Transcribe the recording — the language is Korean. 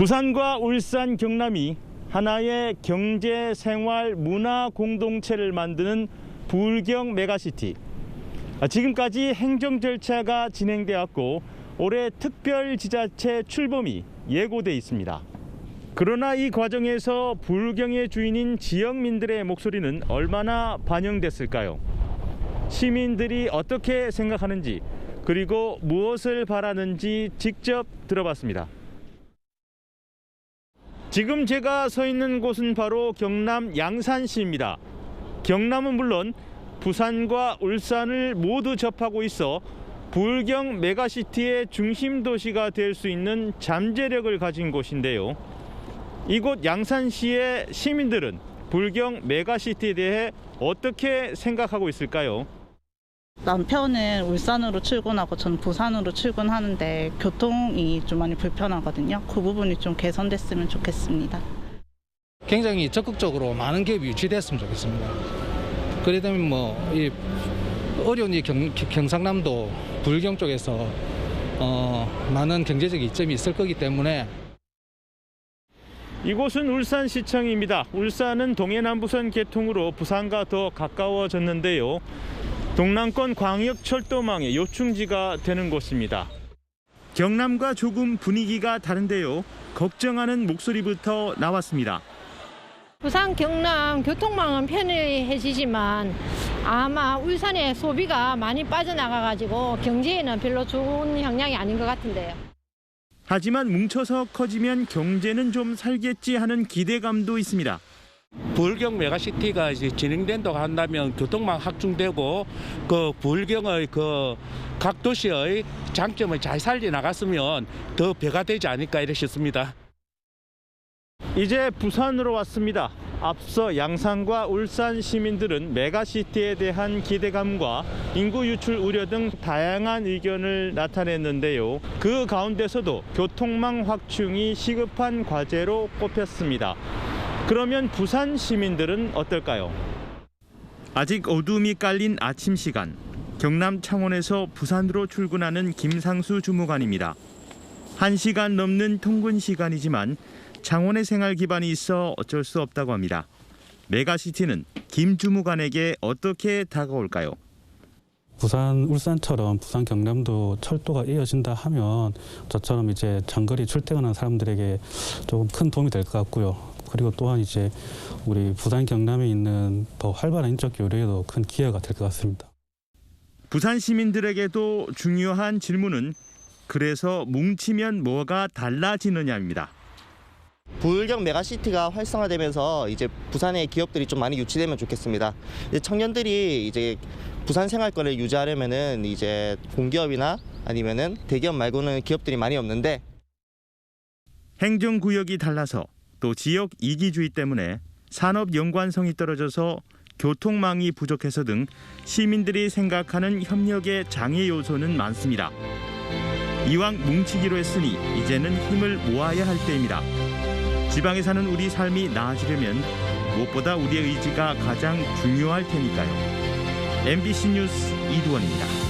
부산과 울산, 경남이 하나의 경제, 생활, 문화 공동체를 만드는 불경 메가시티. 아, 지금까지 행정 절차가 진행되었고 올해 특별 지자체 출범이 예고돼 있습니다. 그러나 이 과정에서 불경의 주인인 지역민들의 목소리는 얼마나 반영됐을까요? 시민들이 어떻게 생각하는지 그리고 무엇을 바라는지 직접 들어봤습니다. 지금 제가 서 있는 곳은 바로 경남 양산시입니다. 경남은 물론 부산과 울산을 모두 접하고 있어 불경 메가시티의 중심 도시가 될 수 있는 잠재력을 가진 곳인데요. 이곳 양산시의 시민들은 불경 메가시티에 대해 어떻게 생각하고 있을까요? 남편은 울산으로 출근하고 전 부산으로 출근하는데 교통이 좀 많이 불편하거든요. 그 부분이 좀 개선됐으면 좋겠습니다. 굉장히 적극적으로 많은 기업이 유치됐으면 좋겠습니다. 그래 되면 뭐 이 어려운 이 경, 경상남도 불경 쪽에서 어, 많은 경제적 이점이 있을 거기 때문에 이곳은 울산시청입니다. 울산은 동해남부선 개통으로 부산과 더 가까워졌는데요. 동남권 광역철도망의 요충지가 되는 곳입니다. 경남과 조금 분위기가 다른데요. 걱정하는 목소리부터 나왔습니다. 부산 경남 교통망은 편리해지지만 아마 울산의 소비가 많이 빠져나가가지고 경제에는 별로 좋은 향양이 아닌 것 같은데요. 하지만 뭉쳐서 커지면 경제는 좀 살겠지 하는 기대감도 있습니다. 불경 메가시티가 이제 진행된다고 한다면 교통망 확충되고 그 불경의 그 각 도시의 장점을 잘 살려 나갔으면 더 배가 되지 않을까 이렇 싶습니다. 이제 부산으로 왔습니다. 앞서 양산과 울산 시민들은 메가시티에 대한 기대감과 인구 유출 우려 등 다양한 의견을 나타냈는데요. 그 가운데서도 교통망 확충이 시급한 과제로 꼽혔습니다. 그러면 부산 시민들은 어떨까요? 아직 어둠이 깔린 아침 시간. 경남 창원에서 부산으로 출근하는 김상수 주무관입니다. 한 시간 넘는 통근 시간이지만 창원의 생활 기반이 있어 어쩔 수 없다고 합니다. 메가시티는 김 주무관에게 어떻게 다가올까요? 부산, 울산처럼 부산 경남도 철도가 이어진다 하면 저처럼 이제 장거리 출퇴근하는 사람들에게 조금 큰 도움이 될 것 같고요. 그리고 또한 이제 우리 부산 경남에 있는 더 활발한 인적 교류에도 큰 기회가 될 것 같습니다. 부산 시민들에게도 중요한 질문은 그래서 뭉치면 뭐가 달라지느냐입니다. 불경 메가시티가 활성화되면서 이제 부산의 기업들이 좀 많이 유치되면 좋겠습니다. 이제 청년들이 이제 부산 생활권을 유지하려면은 이제 공기업이나 아니면은 대기업 말고는 기업들이 많이 없는데 행정구역이 달라서 또 지역 이기주의 때문에 산업 연관성이 떨어져서 교통망이 부족해서 등 시민들이 생각하는 협력의 장애 요소는 많습니다. 이왕 뭉치기로 했으니 이제는 힘을 모아야 할 때입니다. 지방에 사는 우리 삶이 나아지려면 무엇보다 우리의 의지가 가장 중요할 테니까요. MBC 뉴스 이두원입니다.